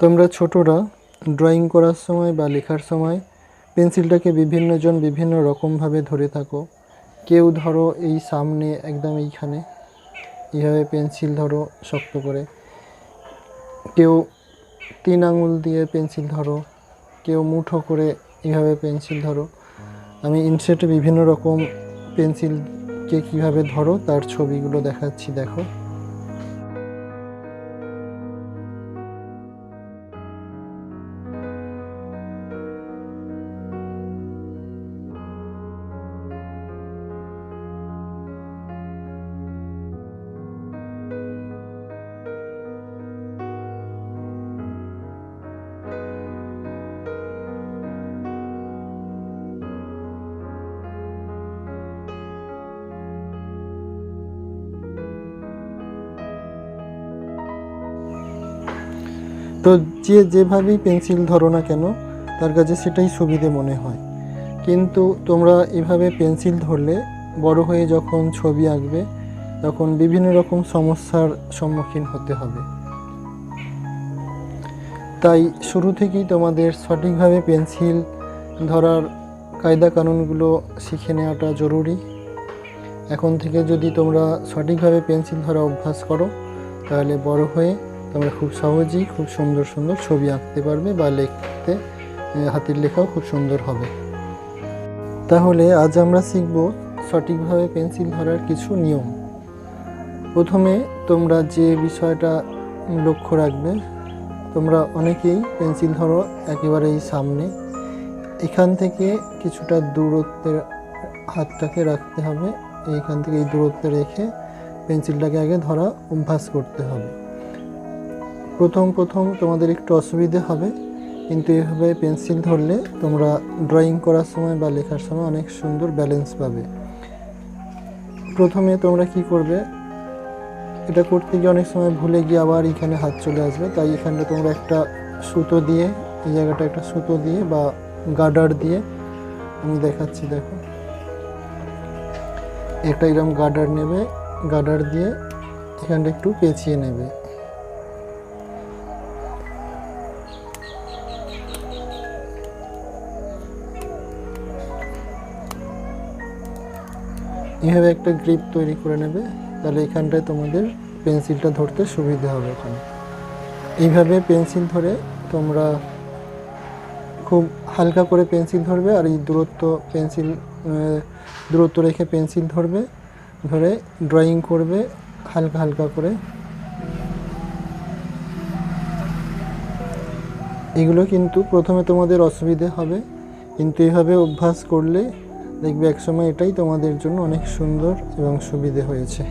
তোমরা ছোটরা ড্রয়িং করার সময় বা লেখার সময় পেন্সিলটাকে বিভিন্নজন বিভিন্ন রকমভাবে ধরে থাকো। কেউ ধরো এই সামনে একদম এইখানে, এইভাবে পেন্সিল ধরো শক্ত করে। কেউ তিন আঙুল দিয়ে পেন্সিল ধরো, কেউ মুঠো করে এইভাবে পেন্সিল ধরো। আমি ইনসেটে বিভিন্ন রকম পেন্সিলকে কীভাবে ধরো, তার ছবিগুলো দেখাচ্ছি, দেখো। তো যে যেভাবেই পেন্সিল ধরো না কেন, তার কাছে সেটাই সুবিধে মনে হয়। কিন্তু তোমরা এভাবে পেন্সিল ধরলে বড় হয়ে যখন ছবি আঁকবে, তখন বিভিন্ন রকম সমস্যার সম্মুখীন হতে হবে। তাই শুরু থেকেই তোমাদের সঠিকভাবে পেন্সিল ধরার কায়দা কানুনগুলো শিখে নেওয়াটা জরুরি। এখন থেকে যদি তোমরা সঠিকভাবে পেন্সিল ধরা অভ্যাস করো, তাহলে বড় হয়ে তোমরা খুব সহজেই খুব সুন্দর সুন্দর ছবি আঁকতে পারবে বা লিখতে হাতের লেখাও খুব সুন্দর হবে। তাহলে আজ আমরা শিখব সঠিকভাবে পেন্সিল ধরার কিছু নিয়ম। প্রথমে তোমরা যে বিষয়টা লক্ষ্য রাখবে, তোমরা অনেকেই পেন্সিল ধরো একেবারেই সামনে। এখান থেকে কিছুটা দূরত্বের হাতটাকে রাখতে হবে। এইখান থেকে এই দূরত্বে রেখে পেন্সিলটাকে আগে ধরা অভ্যাস করতে হবে। প্রথম প্রথম তোমাদের একটু অসুবিধে হবে, কিন্তু এভাবে পেন্সিল ধরলে তোমরা ড্রয়িং করার সময় বা লেখার সময় অনেক সুন্দর ব্যালেন্স পাবে। প্রথমে তোমরা কি করবে, এটা করতে গিয়ে অনেক সময় ভুলে গিয়ে আবার এখানে হাত চলে আসবে, তাই এখানটা তোমরা একটা সুতো দিয়ে, এই জায়গাটা একটা সুতো দিয়ে বা গার্ডার দিয়ে আমি দেখাচ্ছি, দেখো। একটা এরকম গার্ডার নেবে গার্ডার দিয়ে এখানটা একটু পেঁচিয়ে নেবে। এভাবে একটা গ্রিপ তৈরি করে নেবে, তাহলে এখানটায় তোমাদের পেন্সিলটা ধরতে সুবিধা হবে ওখানে এইভাবে পেন্সিল ধরে তোমরা খুব হালকা করে পেন্সিল ধরবে আর এই দূরত্ব পেন্সিল দূরত্ব রেখে পেন্সিল ধরবে, ধরে ড্রয়িং করবে হালকা হালকা করে। এগুলো কিন্তু প্রথমে তোমাদের অসুবিধে হবে, কিন্তু এইভাবে অভ্যাস করলে দেখবে একসময় এটাই তোমাদের জন্য অনেক সুন্দর এবং সুবিধে হয়েছে।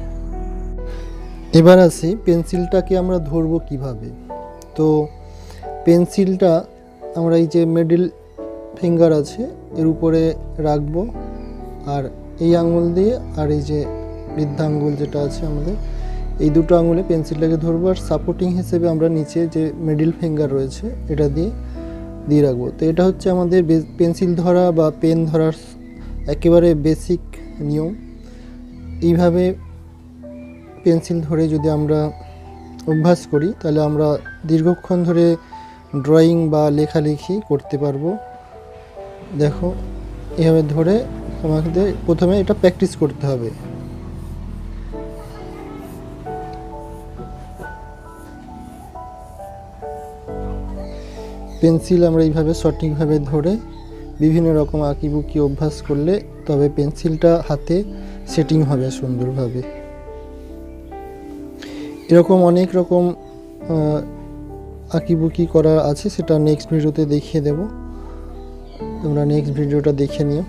এবার আসি, পেন্সিলটাকে আমরা ধরবো কীভাবে? তো পেন্সিলটা আমরা এই যে মিডল ফিঙ্গার আছে, এর উপরে রাখব, আর এই আঙুল দিয়ে, আর এই যে বৃদ্ধাঙ্গুল যেটা আছে আমাদের, এই দুটো আঙুলে পেন্সিলটাকে ধরবো, আর সাপোর্টিং হিসেবে আমরা নিচে যে মিডিল ফিঙ্গার রয়েছে, এটা দিয়ে দিয়ে রাখব। তো এটা হচ্ছে আমাদের পেন্সিল ধরা বা পেন ধরার একেবারে বেসিক নিয়ম। এইভাবে পেন্সিল ধরে যদি আমরা অভ্যাস করি, তাহলে আমরা দীর্ঘক্ষণ ধরে ড্রয়িং বা লেখালেখি করতে পারব। দেখো, এভাবে ধরে আমাদের প্রথমে এটা প্র্যাকটিস করতে হবে। পেন্সিল আমরা এইভাবে সঠিকভাবে ধরে বিভিন্ন রকম আঁকিবুকি অভ্যাস করলে তবে পেন্সিলটা হাতে সেটিং হবে সুন্দরভাবে। এরকম অনেক রকম আঁকিবুকি করা আছে, সেটা নেক্সট ভিডিওতে দেখিয়ে দেব। তোমরা নেক্সট ভিডিওটা দেখে নিও।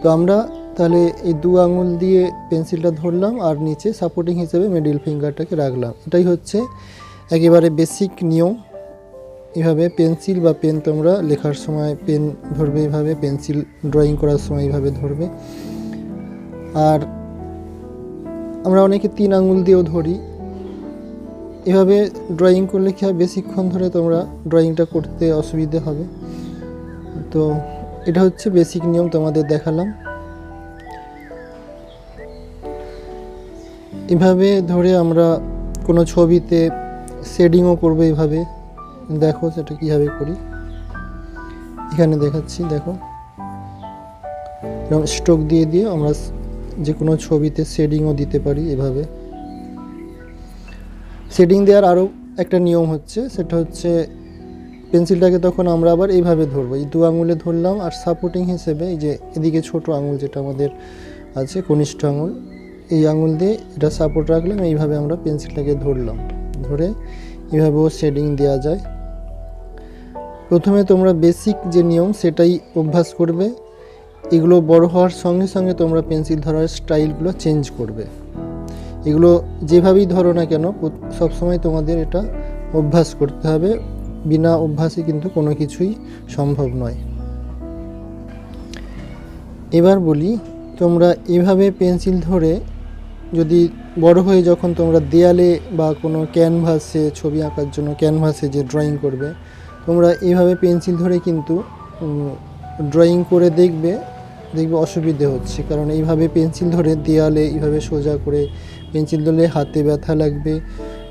তো আমরা তাহলে এই দু আঙুল দিয়ে পেন্সিলটা ধরলাম আর নিচে সাপোর্টিং হিসেবে মিডিল ফিঙ্গারটাকে রাখলাম। এটাই হচ্ছে একেবারে বেসিক নিয়ম। এভাবে পেন্সিল বা পেন তোমরা লেখার সময় পেন ধরবে এইভাবে পেন্সিল ড্রয়িং করার সময় এইভাবে ধরবে। আর আমরা অনেকে তিন আঙুল দিয়েও ধরি। এভাবে ড্রয়িং করলে কি হয়? বেশিক্ষণ ধরে তোমরা ড্রয়িংটা করতে অসুবিধে হবে। তো এটা হচ্ছে বেসিক নিয়ম তোমাদের দেখালাম। এভাবে ধরে আমরা কোনো ছবিতে শেডিংও করব এইভাবে দেখো সেটা কীভাবে করি। এখানে দেখাচ্ছি, দেখো। এরকম স্ট্রোক দিয়ে দিয়ে আমরা যে কোনো ছবিতে শেডিংও দিতে পারি এভাবে। শেডিং দেওয়ার আরও একটা নিয়ম হচ্ছে, সেটা হচ্ছে পেন্সিলটাকে তখন আমরা আবার এইভাবে ধরবো। এই দু আঙুলে ধরলাম আর সাপোর্টিং হিসেবে এই যে এদিকে ছোট আঙুল যেটা আমাদের আছে, কনিষ্ঠ আঙুল, এই আঙুল দিয়ে এটা সাপোর্ট রাখলাম। এইভাবে আমরা পেন্সিলটাকে ধরলাম। ধরে এইভাবেও শেডিং দেওয়া যায়। প্রথমে তোমরা বেসিক যে নিয়ম সেটাই অভ্যাস করবে। এগুলো বড় হওয়ার সঙ্গে সঙ্গে তোমরা পেন্সিল ধরার স্টাইলগুলো চেঞ্জ করবে। এগুলো যেভাবেই ধরো না কেন সবসময় তোমাদের এটা অভ্যাস করতে হবে। বিনা অভ্যাসে কিন্তু কোনো কিছুই সম্ভব নয়। এবার বলি, তোমরা এভাবে পেন্সিল ধরে যদি বড় হয়ে যখন তোমরা দেয়ালে বা কোনো ক্যানভাসে ছবি আঁকার জন্য ক্যানভাসে যে ড্রয়িং করবে তোমরা এইভাবে পেন্সিল ধরে কিন্তু ড্রয়িং করে দেখবে দেখবে অসুবিধে হচ্ছে। কারণ এইভাবে পেন্সিল ধরে দেয়ালে এইভাবে সোজা করে পেন্সিল ধরলে হাতে ব্যথা লাগবে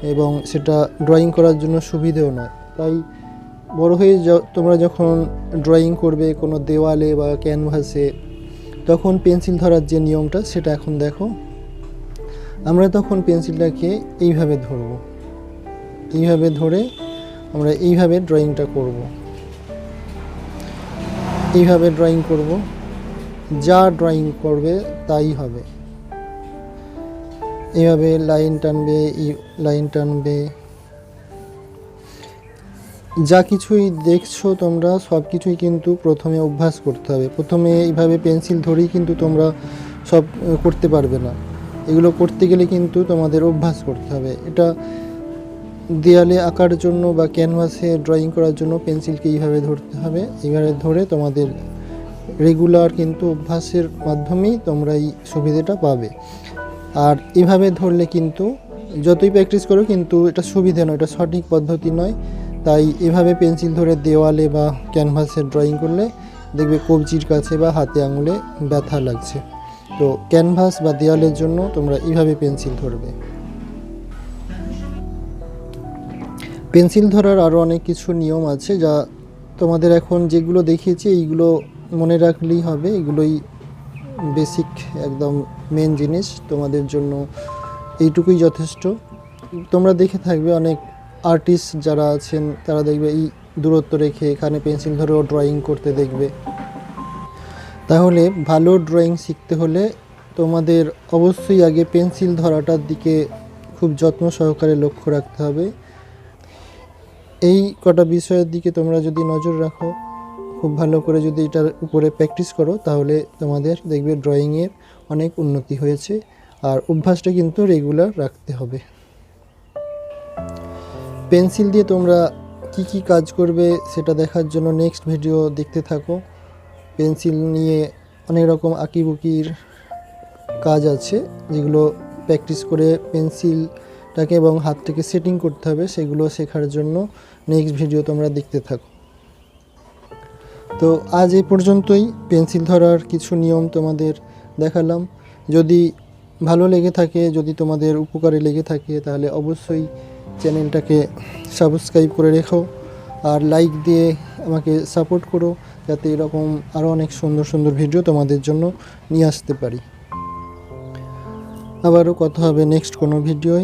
এবং সেটা ড্রয়িং করার জন্য সুবিধেও নয়। তাই বড় হয়ে তোমরা যখন ড্রয়িং করবে কোনো দেওয়ালে বা ক্যানভাসে তখন পেন্সিল ধরার যে নিয়মটা, সেটা এখন দেখো। আমরা তখন পেন্সিলটাকে এইভাবে ধরবো। এইভাবে ধরে আমরা এইভাবে ড্রয়িংটা করব। এইভাবে ড্রয়িং করব। যা ড্রয়িং করবে তাই হবে। এইভাবে লাইন টানবে লাইন টানবে। যা কিছুই দেখছ তোমরা, সব কিছুই কিন্তু প্রথমে অভ্যাস করতে হবে। প্রথমে এইভাবে পেন্সিল ধরেই কিন্তু তোমরা সব করতে পারবে না। এগুলো করতে গেলে কিন্তু তোমাদের অভ্যাস করতে হবে। এটা দেয়ালে আঁকার জন্য বা ক্যানভাসে ড্রয়িং করার জন্য পেন্সিলকে এইভাবে ধরতে হবে। এইভাবে ধরে তোমাদের রেগুলার কিন্তু অভ্যাসের মাধ্যমেই তোমরা এই সুবিধাটা পাবে। আর এভাবে ধরলে কিন্তু যতই প্র্যাকটিস করো কিন্তু এটা সুবিধা নয়, এটা সঠিক পদ্ধতি নয়। তাই এভাবে পেন্সিল ধরে দেওয়ালে বা ক্যানভাসে ড্রয়িং করলে দেখবে কবজির কাছে বা হাতে আঙুলে ব্যথা লাগছে। তো ক্যানভাস বা দেওয়ালের জন্য তোমরা এইভাবে পেন্সিল ধরবে। পেন্সিল ধরার আরও অনেক কিছু নিয়ম আছে যা তোমাদের এখন যেগুলো দেখিয়েছি, এইগুলো মনে রাখলেই হবে। এগুলোই বেসিক একদম মেন জিনিস। তোমাদের জন্য এইটুকুই যথেষ্ট। তোমরা দেখে থাকবে অনেক আর্টিস্ট যারা আছেন, তারা দেখবে এই দূরত্ব রেখে এখানে পেন্সিল ধরেও ড্রয়িং করতে দেখবে। তাহলে ভালো ড্রয়িং শিখতে হলে তোমাদের অবশ্যই আগে পেন্সিল ধরাটার দিকে খুব যত্ন সহকারে লক্ষ্য রাখতে হবে। এই কটা বিষয়ের দিকে তোমরা যদি নজর রাখো, খুব ভালো করে যদি এটার উপরে প্র্যাকটিস করো, তাহলে তোমাদের দেখবে ড্রয়িংয়ের অনেক উন্নতি হয়েছে আর অভ্যাসটা কিন্তু রেগুলার রাখতে হবে। পেন্সিল দিয়ে তোমরা কি কি কাজ করবে সেটা দেখার জন্য নেক্সট ভিডিও দেখতে থাকো। পেন্সিল নিয়ে অনেক রকম আঁকিবুকির কাজ আছে, যেগুলো প্র্যাকটিস করে পেন্সিলটাকে এবং হাতটাকে সেটিং করতে হবে, সেগুলো শেখার জন্য নেক্সট ভিডিও তোমরা দেখতে থাকো। তো আজ এই পর্যন্তই। পেন্সিল ধরার কিছু নিয়ম তোমাদের দেখালাম। যদি ভালো লেগে থাকে, যদি তোমাদের উপকারে লেগে থাকে, তাহলে অবশ্যই চ্যানেলটাকে সাবস্ক্রাইব করে রেখো আর লাইক দিয়ে আমাকে সাপোর্ট করো, যাতে এরকম আরও অনেক সুন্দর সুন্দর ভিডিও তোমাদের জন্য নিয়ে আসতে পারি। আবারও কথা হবে নেক্সট কোনো ভিডিওয়